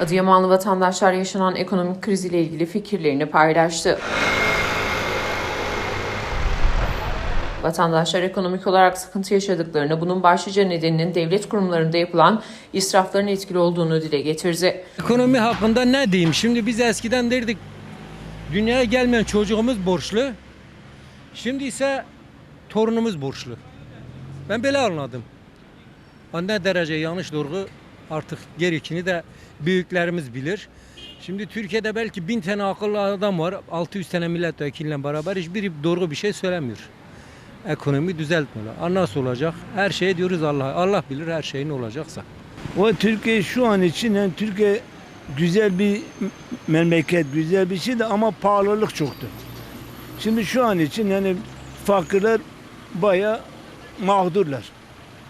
Adıyamanlı vatandaşlar yaşanan ekonomik kriz ile ilgili fikirlerini paylaştı. Vatandaşlar ekonomik olarak sıkıntı yaşadıklarını, bunun başlıca nedeninin devlet kurumlarında yapılan israfların etkili olduğunu dile getirdi. Ekonomi hakkında ne diyeyim? Şimdi biz eskiden derdik dünyaya gelmeyen çocuğumuz borçlu. Şimdi ise torunumuz borçlu. Ben böyle anladım. Ne derece yanlış doğru artık gerekini de büyüklerimiz bilir. Şimdi Türkiye'de belki bin tane akıllı adam var. 600 tane milletvekiliyle beraber hiçbiri doğru bir şey söylemiyor. Ekonomi düzeltmeli. Ha, Nasıl olacak? Her şey diyoruz Allah. Allah bilir her şeyin olacaksa. O Türkiye şu an için yani Türkiye güzel bir memleket, güzel bir şey de ama pahalılık çoktu. Şimdi şu an için yani fakirler baya mağdurlar.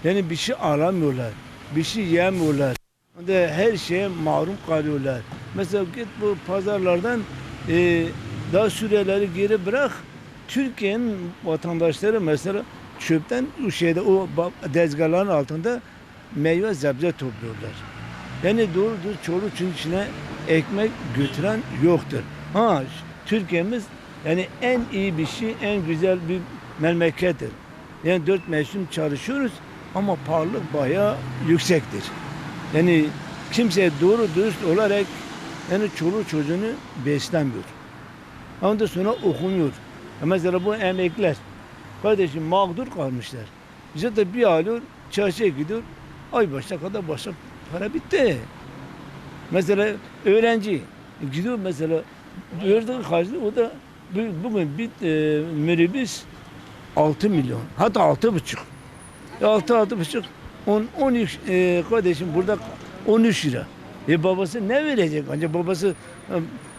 Yani bir şey alamıyorlar, bir şey yemiyorlar. De her şeye mahrum kalıyorlar. Mesela git bu pazarlardan e, daha süreleri geri bırak. Türkiye'nin vatandaşları mesela çöpten o şeyde o dezgahların altında meyve sebze topluyorlar. Yani doğrudur çoluk çocuğun içine ekmek götüren yoktur. Ha Türkiye'miz yani en iyi bir şey, en güzel bir memlekettir. Yani dört mevsim çalışıyoruz ama pahalılık bayağı yüksektir. Yani kimse doğru dürüst olarak yani çoluk çocuğunu beslemiyor. Ondan sonra okumuyor. Mesela bu emekler. Kardeşim mağdur kalmışlar. Bize de bir alıyor, çarşıya gidiyor. Ay başına kadar başa para bitti. Mesela öğrenci gidiyor mesela verdiği harcı o da bu- bugün bir e, minibüs 6 milyon hatta altı buçuk. 6 altı buçuk 10 13 e, kardeşim burada 13 lira. E babası ne verecek? Ancak babası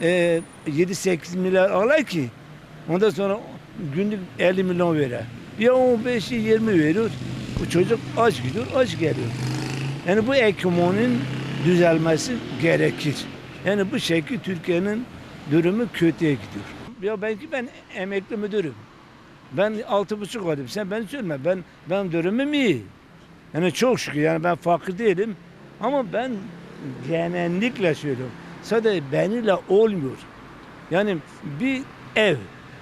e, 7-8 milyar alay ki ondan sonra günlük 50 milyon verir. Ya 15'i 20 veriyor. Bu çocuk aç gidiyor, aç geliyor. Yani bu ekonominin düzelmesi gerekir. Yani bu şekilde Türkiye'nin durumu kötüye gidiyor. Ya belki ben emekli müdürüm. Ben altı buçuk alayım. Sen beni söyleme. Ben ben durumum iyi. Yani çok şükür yani ben fakir değilim. Ama ben genellikle söylüyorum. Sadece beniyle olmuyor. Yani bir ev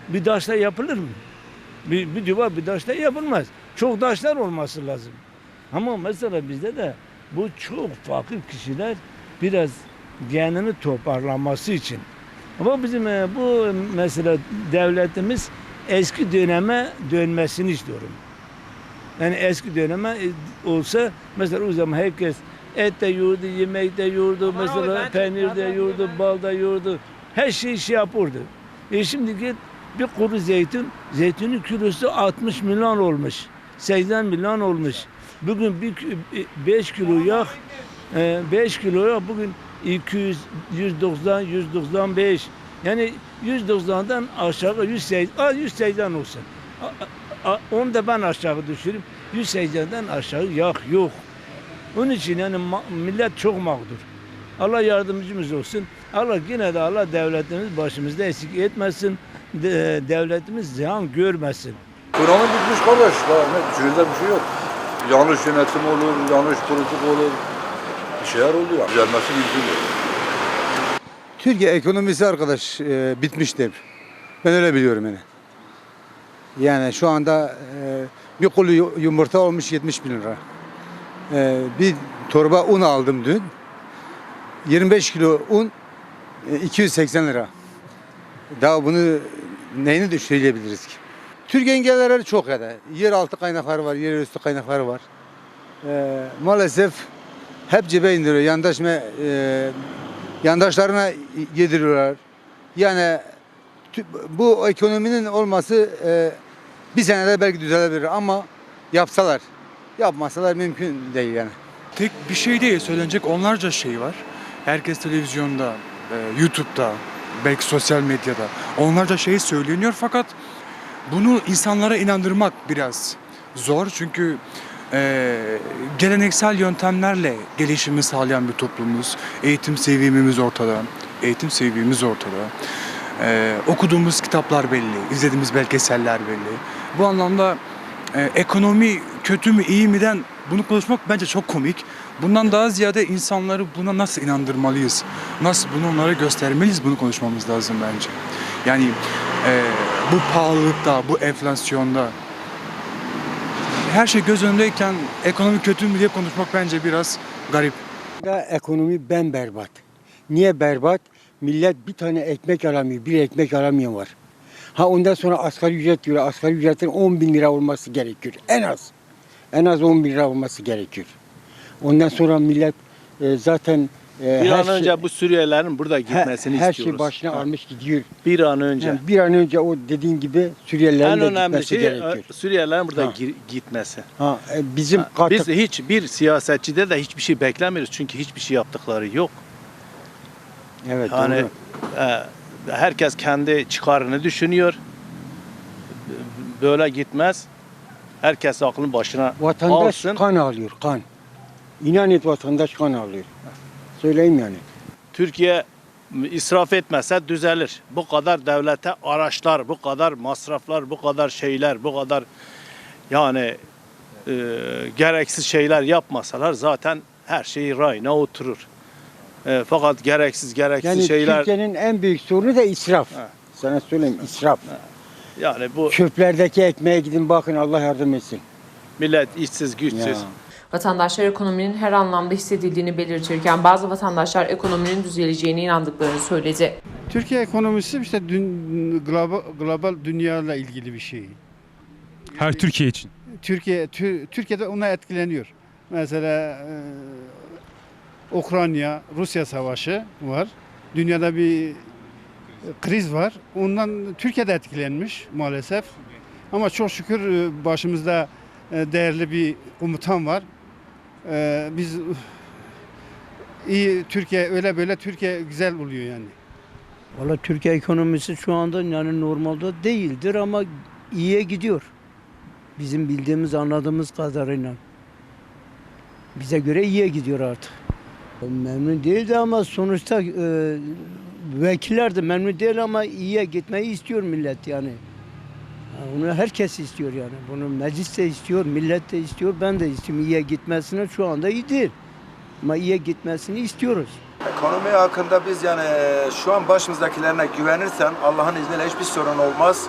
bir taşla yapılır mı? Bir, bir duvar bir taşla yapılmaz. Çok taşlar olması lazım. Ama mesela bizde de bu çok fakir kişiler biraz kendini toparlaması için. Ama bizim e, bu mesela devletimiz eski döneme dönmesini istiyorum. Yani eski döneme e, olsa mesela o zaman herkes et de yiyordu, yemek de yiyordu, mesela peynir de yiyordu, bal da yiyordu. Her şey şey yapıyordu. E şimdi git bir kuru zeytin, zeytinin kilosu 60 milyon olmuş. 80 milyon olmuş. Bugün bir 5 kilo yağ, 5 kilo yağ bugün 200, 190, 195. Yani 190'dan aşağı 180, az 180 olsun. Onu da ben aşağı düşüreyim. 180'den aşağı yağ yok. Onun için yani millet çok mağdur. Allah yardımcımız olsun. Allah yine de Allah devletimiz başımızda eksik etmesin. De- devletimiz ziyan görmesin. Kur'an'ı bitmiş kardeş. Daha ne bir şey yok. Yanlış yönetim olur, yanlış politik olur. Bir şeyler oluyor. Düzelmesi mümkün değil. Türkiye ekonomisi arkadaş e, bitmiştir. Ben öyle biliyorum yani. Yani şu anda e, bir kolu yu- yumurta olmuş 70 bin lira. E, bir torba un aldım dün. 25 kilo un e, 280 lira. Daha bunu neyini de söyleyebiliriz ki? Türk engelleri çok ya da. Yeraltı kaynakları var, yerüstü kaynakları var. E, maalesef hep cebe indiriyor. Yandaş me, e, yandaşlarına yediriyorlar. Yani bu ekonominin olması e, bir senede belki düzelebilir ama yapsalar, yapmasalar mümkün değil yani. Tek bir şey değil, söylenecek onlarca şey var. Herkes televizyonda, e, YouTube'da, belki sosyal medyada onlarca şey söyleniyor fakat bunu insanlara inandırmak biraz zor çünkü e, geleneksel yöntemlerle gelişimi sağlayan bir toplumuz. Eğitim seviyemiz ortada, eğitim seviyemiz ortada. E, okuduğumuz kitaplar belli, izlediğimiz belgeseller belli. Bu anlamda e, ekonomi kötü mü iyi miden bunu konuşmak bence çok komik. Bundan daha ziyade insanları buna nasıl inandırmalıyız? Nasıl bunu onlara göstermeliyiz bunu konuşmamız lazım bence. Yani eee, bu pahalılıkta, bu enflasyonda her şey göz önündeyken ekonomi kötü mü diye konuşmak bence biraz garip. Ekonomi ben berbat. Niye berbat? Millet bir tane ekmek alamıyor, bir ekmek alamayan var. Ha ondan sonra asgari ücret diyor. Asgari ücretin 10 bin lira olması gerekiyor. En az. En az 10 bin lira olması gerekiyor. Ondan sonra millet e, zaten e, Bir her an şey, önce bu Suriyelilerin burada her, gitmesini her istiyoruz. şey başına Ha, almış gidiyor. Bir an önce. Yani bir an önce o dediğin gibi Suriyelilerin en de gitmesi şey gerekiyor. e, Suriyelilerin burada Ha. gitmesi. Ha, e, bizim Ha, katı- Biz hiçbir siyasetçide de hiçbir şey beklemiyoruz çünkü hiçbir şey yaptıkları yok. evet, Yani doğru. e, herkes kendi çıkarını düşünüyor. Böyle gitmez. Herkes aklını başına Vatandaş alsın. kan alıyor, kan. İnan et vatandaş kan alıyor. Söyleyeyim yani. Türkiye israf etmese düzelir. Bu kadar devlete araçlar, bu kadar masraflar, bu kadar şeyler, bu kadar yani e, gereksiz şeyler yapmasalar zaten her şey rayına oturur. E, fakat gereksiz gereksiz Yani şeyler Türkiye'nin en büyük sorunu da israf. Ha. Sana söyleyeyim israf. yani bu Çöplerdeki ekmeğe gidin bakın Allah yardım etsin. millet işsiz güçsüz. Ya. Vatandaşlar ekonominin her anlamda hissedildiğini belirtirken bazı vatandaşlar ekonominin düzeleceğine inandıklarını söyledi. Türkiye ekonomisi işte dün, global, global dünyayla ilgili bir şey. Her Türkiye için. Türkiye Tü- Türkiye'de ona etkileniyor. Mesela e, Ukrayna Rusya savaşı var. Dünyada bir kriz var. Ondan Türkiye'de etkilenmiş maalesef. Ama çok şükür e, başımızda e, değerli bir komutan var. E, Biz iyi Türkiye öyle böyle Türkiye güzel oluyor yani. Valla Türkiye ekonomisi şu anda yani normalde değildir ama iyiye gidiyor. Bizim bildiğimiz, anladığımız kadarıyla. Bize göre iyiye gidiyor artık. Memnun değildi ama sonuçta e, vekiller de memnun değil ama iyiye gitmeyi istiyor millet yani. Onu herkes istiyor yani. Bunu meclis de istiyor, millet de istiyor, ben de istiyorum. İyiye gitmesine şu anda iyi değil. Ama iyiye gitmesini istiyoruz. Ekonomi hakkında biz yani e, şu an başımızdakilerine güvenirsen Allah'ın izniyle hiçbir sorun olmaz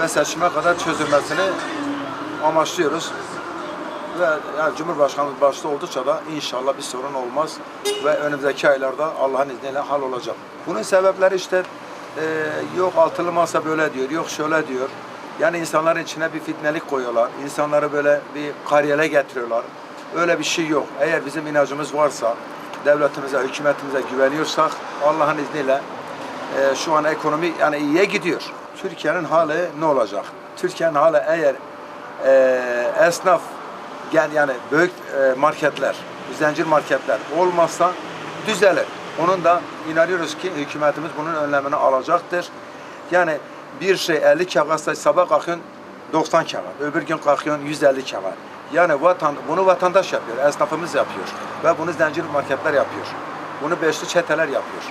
ve seçime kadar çözülmesini amaçlıyoruz. Ve yani Cumhurbaşkanımız başta oldukça da inşallah bir sorun olmaz ve önümüzdeki aylarda Allah'ın izniyle hal olacak. Bunun sebepleri işte e, yok altılı masa böyle diyor, yok şöyle diyor. Yani insanların içine bir fitnelik koyuyorlar. İnsanları böyle bir kariyere getiriyorlar. Öyle bir şey yok. Eğer bizim inancımız varsa, devletimize, hükümetimize güveniyorsak Allah'ın izniyle e, şu an ekonomi yani iyiye gidiyor. Türkiye'nin hali ne olacak? Türkiye'nin hali eğer e, esnaf gel yani büyük e, marketler, zincir marketler olmazsa düzelir. Onun da inanıyoruz ki hükümetimiz bunun önlemini alacaktır. Yani bir şey 50 kağıtsa sabah kalkıyorsun 90 kağıt, öbür gün kalkıyorsun 150 kağıt. Yani vatan, bunu vatandaş yapıyor, esnafımız yapıyor ve bunu zincir marketler yapıyor. Bunu beşli çeteler yapıyor.